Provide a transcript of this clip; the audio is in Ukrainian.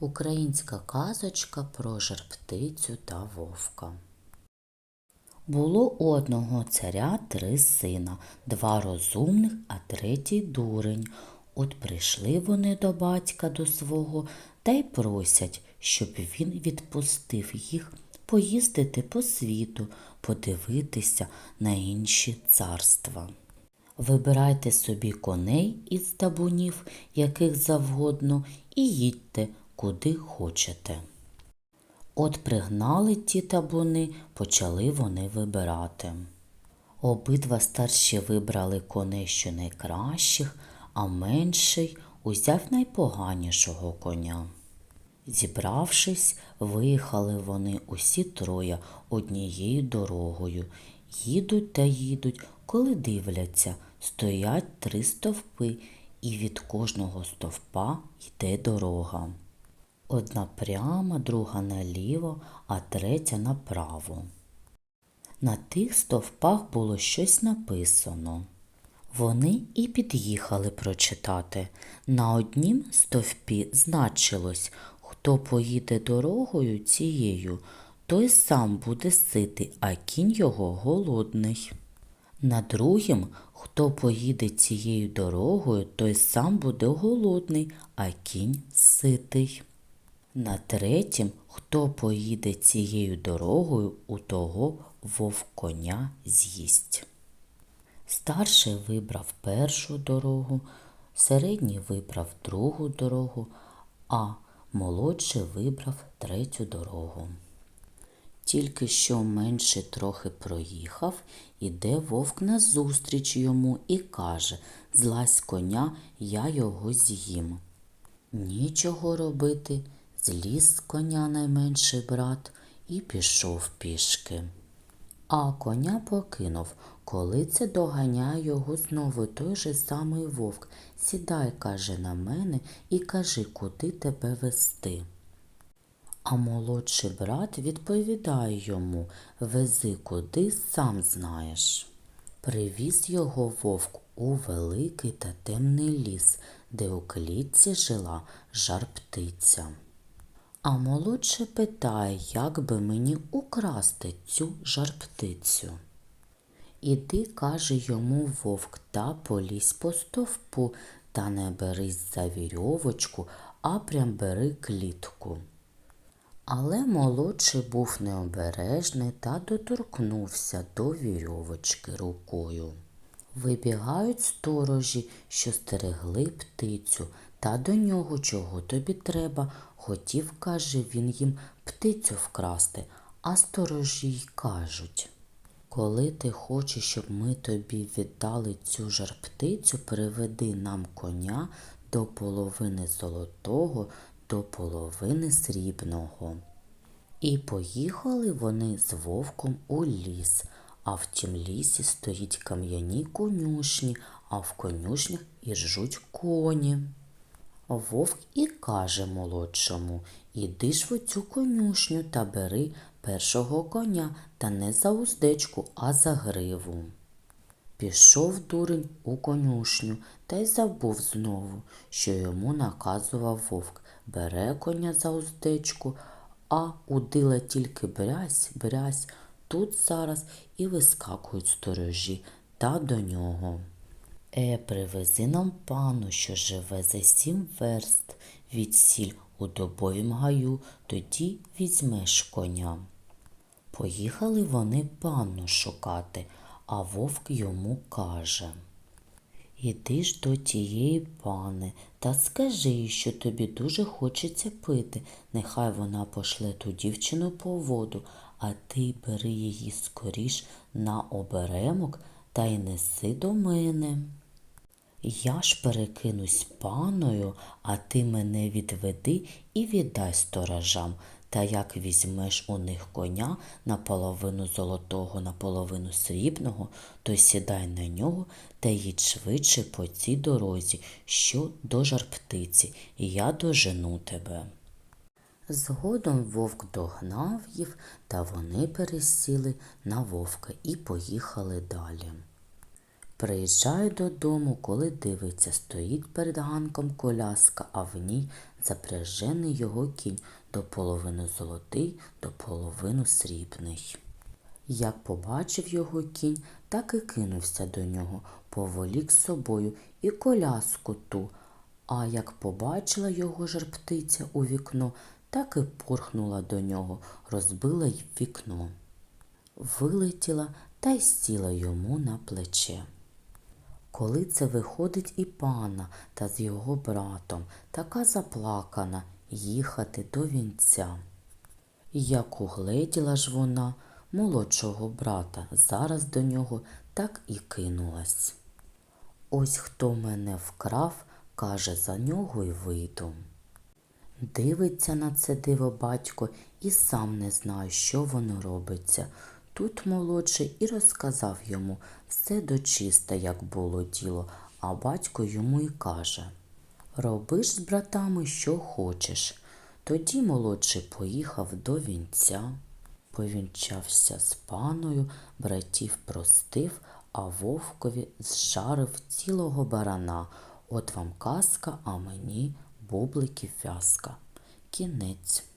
Українська казочка про жарптицю та вовка. Було у одного царя три сина, два розумних, а третій дурень. От прийшли вони до батька до свого та й просять, щоб він відпустив їх поїздити по світу, подивитися на інші царства. Вибирайте собі коней із табунів, яких завгодно, і їдьте, куди хочете. От пригнали ті табуни, почали вони вибирати. Обидва старші вибрали коней що найкращих, а менший узяв найпоганішого коня. Зібравшись, виїхали вони усі троє однією дорогою. Їдуть та їдуть, коли дивляться, стоять три стовпи, і від кожного стовпа йде дорога. Одна прямо, друга наліво, а третя направо. На тих стовпах було щось написано. Вони і під'їхали прочитати. На однім стовпі значилось, хто поїде дорогою цією, той сам буде ситий, а кінь його голодний. На другім, хто поїде цією дорогою, той сам буде голодний, а кінь ситий. На третім, хто поїде цією дорогою, у того вовк коня з'їсть. Старший вибрав першу дорогу, середній вибрав другу дорогу, а молодший вибрав третю дорогу. Тільки що менше трохи проїхав, іде вовк назустріч йому і каже Злазь коня, я його з'їм. Нічого робити, зліз з коня найменший брат і пішов пішки. А коня покинув, коли це доганяє його знову той же самий вовк. Сідай, каже, на мене і кажи, куди тебе вести. А молодший брат відповідає йому Вези куди сам знаєш. Привіз його вовк у великий та темний ліс, де у клітці жила жар-птиця. А молодший питає, як би мені украсти цю жар-птицю. Іди, каже йому вовк, та полізь по стовпу, та не берись за вірьовочку, а прям бери клітку. Але молодший був необережний та доторкнувся до вірьовочки рукою. Вибігають сторожі, що стерегли птицю, та до нього чого тобі треба. Хотів, каже він їм, птицю вкрасти, а сторожі й кажуть. Коли ти хочеш, щоб ми тобі віддали цю жар-птицю, приведи нам коня до половини золотого, до половини срібного. І поїхали вони з вовком у ліс, а в тім лісі стоїть кам'яні конюшні, а в конюшнях і ржуть коні. Вовк і каже молодшому Іди ж в оцю конюшню та бери першого коня, та не за уздечку, а за гриву. Пішов дурень у конюшню та й забув знову, що йому наказував вовк бере коня за уздечку, а удила тільки брязь, брязь, тут зараз і вискакують сторожі та до нього. Е, привези нам пану, що живе за сім верст від сіль у добовім гаю, тоді візьмеш коня. Поїхали вони панну шукати, а вовк йому каже. Іди ж до тієї пани та скажи їй, що тобі дуже хочеться пити. Нехай вона пошле ту дівчину по воду, а ти бери її скоріш на оберемок та й неси до мене. Я ж перекинусь паною, а ти мене відведи і віддай сторожам. Та як візьмеш у них коня наполовину золотого, наполовину срібного, то сідай на нього та їдь швидше по цій дорозі, що до жарптиці, і я дожену тебе. Згодом вовк догнав їх, та вони пересіли на вовка і поїхали далі. Приїжджає додому, коли дивиться, стоїть перед ганком коляска, а в ній запряжений його кінь, до половини золотий, до половини срібний. Як побачив його кінь, так і кинувся до нього, поволік з собою і коляску ту. А як побачила його жар птиця у вікно, так і пурхнула до нього, розбила й вікно. Вилетіла та й сіла йому на плече. Коли це виходить і пана та з його братом, така заплакана, їхати до вінця. Як угледіла ж вона молодшого брата, зараз до нього так і кинулась. Ось хто мене вкрав, каже, за нього й вийду. Дивиться на це диво батько і сам не знає, що воно робиться. Тут молодший і розказав йому все дочисте, як було діло, а батько йому й каже Роби ж з братами, що хочеш. Тоді молодший поїхав до вінця, повінчався з паною, братів простив, а вовкові зжарив цілого барана. От вам казка, а мені бубликів в'язка. Кінець.